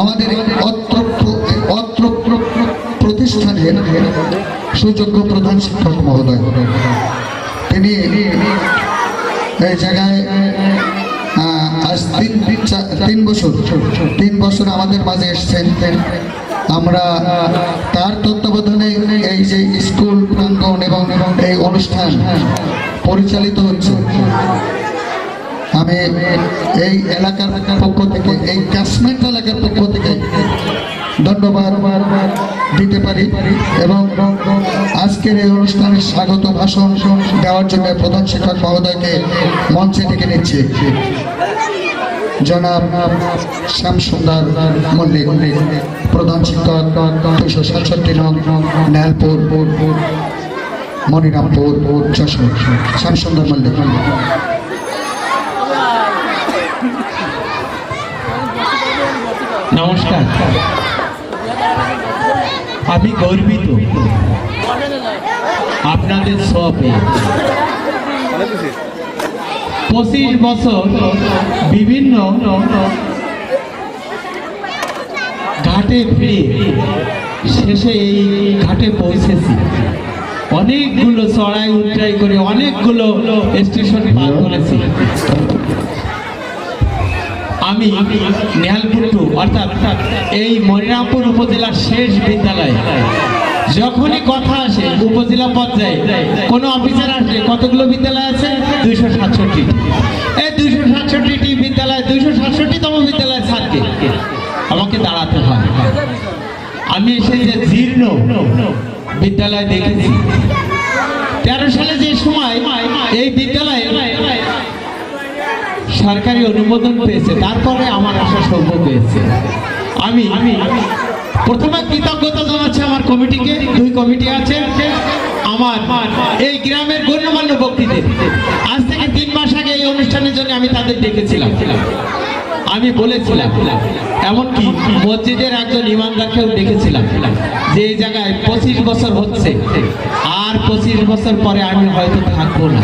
আমাদের প্রতিষ্ঠানের সুযোগ্য প্রধান শিক্ষক মহোদয়। তিনি এই জায়গায় আজ তিন তিন বছর তিন বছর আমাদের মাঝে এসছেন। আমরা তার তত্ত্বাবধানে এই যে স্কুল প্রাঙ্গণ এবং এবং এই অনুষ্ঠান পরিচালিত হচ্ছে। আমি এই এলাকার পক্ষ থেকে, এই ক্যাশমেন্ট এলাকার পক্ষ থেকে ধন্যবাদ দিতে পারি এবং আজকের এই অনুষ্ঠানে স্বাগত ভাষণ দেওয়ার জন্য প্রধান শিক্ষক মহোদয়কে মঞ্চে ডেকে নিচ্ছি। জনাব শ্যাম সুন্দর মল্লিক, প্রধান শিক্ষক দুশো সাতষট্টি নং নেহালপুর মনিরামপুর, যশোর। শ্যাম সুন্দর মল্লিক। নমস্কার। আমি গর্বিত। আপনাদের সবে পঁচিশ বছর বিভিন্ন ঘাটে ফিরে শেষে এই ঘাটে পৌঁছেছি। অনেকগুলো চড়াই উল্টাই করে অনেকগুলো স্টেশন পার করেছি। আমি নেহালপুটু অর্থাৎ এই মনিরামপুর উপজেলার শেষ বিদ্যালয়। যখনই কথা আসে, উপজেলা পর্যায়ে, কোনো অফিসার আসলে কতগুলো বিদ্যালয় আছে? দুইশো সাতষট্টি। এই দুইশো সাতষট্টিটি বিদ্যালয় দুইশো সাতষট্টিতম বিদ্যালয় ছাড়কে আমাকে দাঁড়াতে হয়। আমি এসে যে জীর্ণ বিদ্যালয় দেখেছি। তেরো সালে যে সময় এই বিদ্যালয়ে সরকারি অনুমোদন পেয়েছে, তারপরে আমার আসা সম্ভব হয়েছে। আমি আমি প্রথমে কৃতজ্ঞতা জানাচ্ছি আমার কমিটিকে, দুই কমিটি আছে আমার, এই গ্রামের গণ্যমান্য ব্যক্তিদের। আজ থেকে তিন মাস আগে এই অনুষ্ঠানের জন্য আমি তাদের ডেকেছিলাম। আমি বলেছিলাম, এমনকি মসজিদের একজন ইমানদারকেও ডেকেছিলাম যে এই জায়গায় পঁচিশ বছর হচ্ছে। আর পঁচিশ বছর পরে আমি হয়তো থাকব না।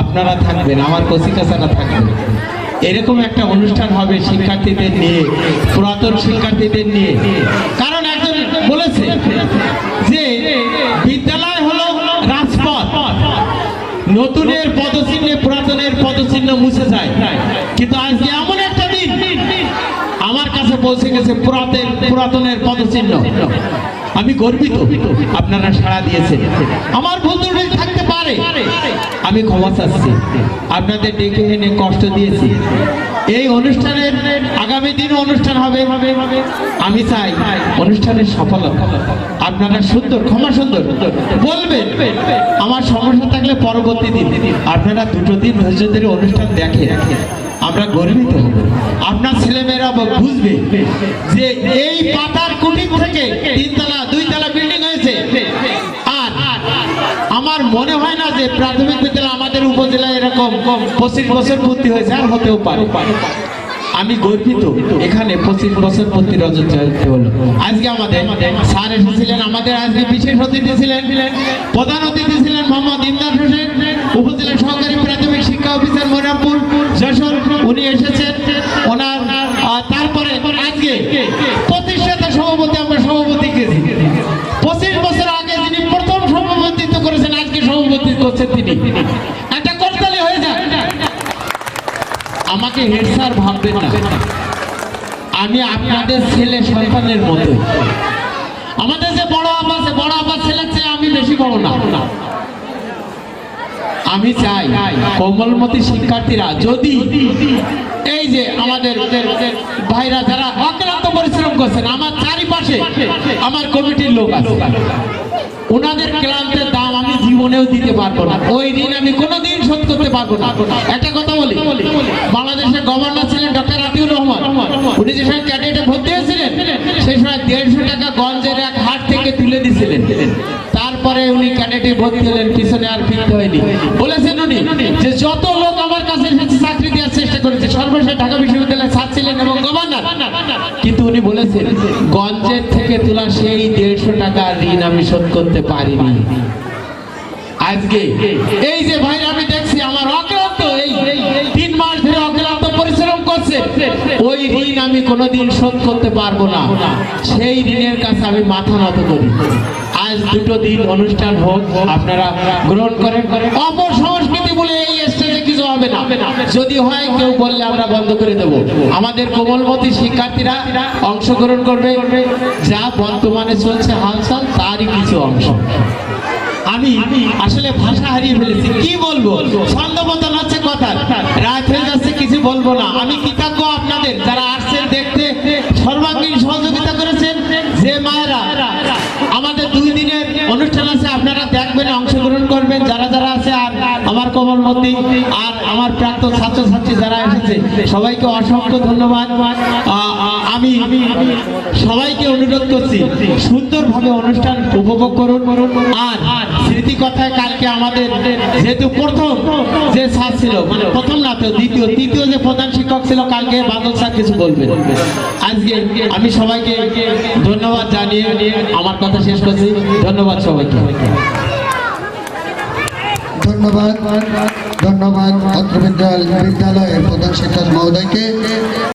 আপনারা থাকবেন, আমার কচিকাচারা থাকবেন। এরকম একটা অনুষ্ঠান হবে শিক্ষার্থীদের নিয়ে, পুরাতন শিক্ষার্থীদের নিয়ে। কারণ একজন বলেছে যে, বিদ্যালয় হলো রাজপথ। নতুনের পদচিহ্নে পুরাতনের পদচিহ্ন মুছে যায়। কিন্তু আজকে এমন একটা দিন, আমার কাছে পৌঁছে গেছে পুরাতন পুরাতনের পদচিহ্ন। আমি গর্বিত, আপনারা সাড়া দিয়েছেন। আমার পারে আমি ক্ষমা চাচ্ছি। আপনাদের ডেকে এনে কষ্ট দিয়েছি। এই অনুষ্ঠানের আগামী দিনও অনুষ্ঠান হবে। আমি চাই অনুষ্ঠানের সফলতা। আপনারা সুন্দর, ক্ষমা সুন্দর বলবেন। আমার সমস্যা থাকলে পরবর্তী দিন আপনারা দুটো দিন ধৈর্য ধরে অনুষ্ঠান দেখে আমরা গর্বিত হব। আপনার ছেলেমেয়েরা বুঝবে যে এই পাতার কুটির থেকে তিনতলা, দুইতলা বিল্ডিং হয়েছে আর আমার মনে হয় না যে প্রাথমিক বিদ্যালয় আমাদের উপজেলায় এরকম পঁচিশ বছর ভর্তি হয়েছে? আর হতেও পারে। আমি গর্বিত। এখানে পঁচিশ বছর ভর্তি রজত জয়ন্তী হলো। আজকে আমাদের স্যার এসেছিলেন আমাদের আজকে বিশেষ অতিথি ছিলেন। প্রধান অতিথি ছিলেন মোহাম্মদ ইমদাদ হোসেন উপজেলা সহকারী প্রাথমিক শিক্ষা অফিসার মনিরামপুর যশোর। উনি এসেছেন। ওনার আহ, তারপরে আজকে প্রতিষ্ঠাতা সভাপতি আমরা সভাপতি গেছি পঁচিশ বছর আগে যিনি প্রথম সভাপতিত্ব করেছেন আজকে সভাপতি করছেন তিনি একটা করতালি হয়ে যায় আমাকে হেড স্যার ভাববেন না। আমি আপনাদের ছেলে সন্তানের মতো। আমাদের যে বড় আছে, বড় আব্বার ছেলের চেয়ে আমি বেশি বড় না। আমি চাই কোমলমতি শিক্ষার্থীরা যদি এই যে আমাদের ভাইরা যারা অক্লান্ত পরিশ্রম করছেন, আমার চারিপাশে আমার কমিটির লোক আছে, ওনাদের ক্লান্তের দাম আমি জীবনেও দিতে পারব না। ওই ঋণ আমি কোনোদিন শোধ করতে পারব না। একটা বাংলাদেশের গভর্নর ছিলেন ডক্টর আতিউর রহমান। উনি যে সময় সেই সময় দেড়শো টাকা গঞ্জের এক হাট থেকে তুলে দিয়েছিলেন তারপরে উনি পিছনে আর ফিরতে হয়নি। বলেছেন উনি যে যত লোক আমার কাছে এসেছে, চাকরি দেওয়ার চেষ্টা করেছে, সর্বশেষ ঢাকা এবং গভর্নর। কিন্তু উনি বলেছেন, গঞ্জের থেকে তোলা সেই দেড়শো টাকা ঋণ আমি শোধ করতে পারিনি। আজকে এই যে ভাই, আমি দেখছি আমার অক্লান্ত ওই ঋণ আমি কোনোদিন শোধ করতে পারব না। সেই ঋণের কাছে আমি মাথা নত করি। আজ দুটো দিন অনুষ্ঠান হোক, আপনারা গ্রহণ করেন। অপসংস্কৃতি বলে এই স্টেজে কিছু হবে না। যদি হয়, কেউ বললে আমরা বন্ধ করে দেব। আমাদের কোমলমতি শিক্ষার্থীরা অংশগ্রহণ করবে। যা বর্তমানে চলছে হালচাল, তারই কিছু অংশ। আমি আসলে ভাষা হারিয়ে ফেলেছি। কি বলব? ছন্দপতন হচ্ছে কথা রাত বলব না। আমি কৃতজ্ঞ আপনাদের, যারা আসছেন দেখতে, সর্বাঙ্গীন সহযোগিতা করেছেন যে মায়েরা। আমাদের দুই দিনের অনুষ্ঠান আছে, আপনারা দেখবেন, অংশগ্রহণ করবেন, যারা যারা আছে, আর আমার কমলমতি, আর আমার প্রাক্তন ছাত্রছাত্রী যারা এসেছে, সবাইকে অসংখ্য ধন্যবাদ। আমি সবাইকে অনুরোধ করছি, সুন্দরভাবে অনুষ্ঠান উপভোগ করুন। আর স্মৃতি কথায় কালকে আমাদের যেহেতু প্রথম যে স্যার ছিল মানে প্রথম না তো, দ্বিতীয়, তৃতীয় যে প্রধান শিক্ষক ছিল, কালকে বাদল স্যার কিছু আজকে আমি সবাইকে ধন্যবাদ জানিয়ে আমার কথা শেষ করছি। ধন্যবাদ সবাইকে। ধন্যবাদ ধন্যবাদ বিদ্যালয়ের প্রধান শিক্ষক মহোদয়কে।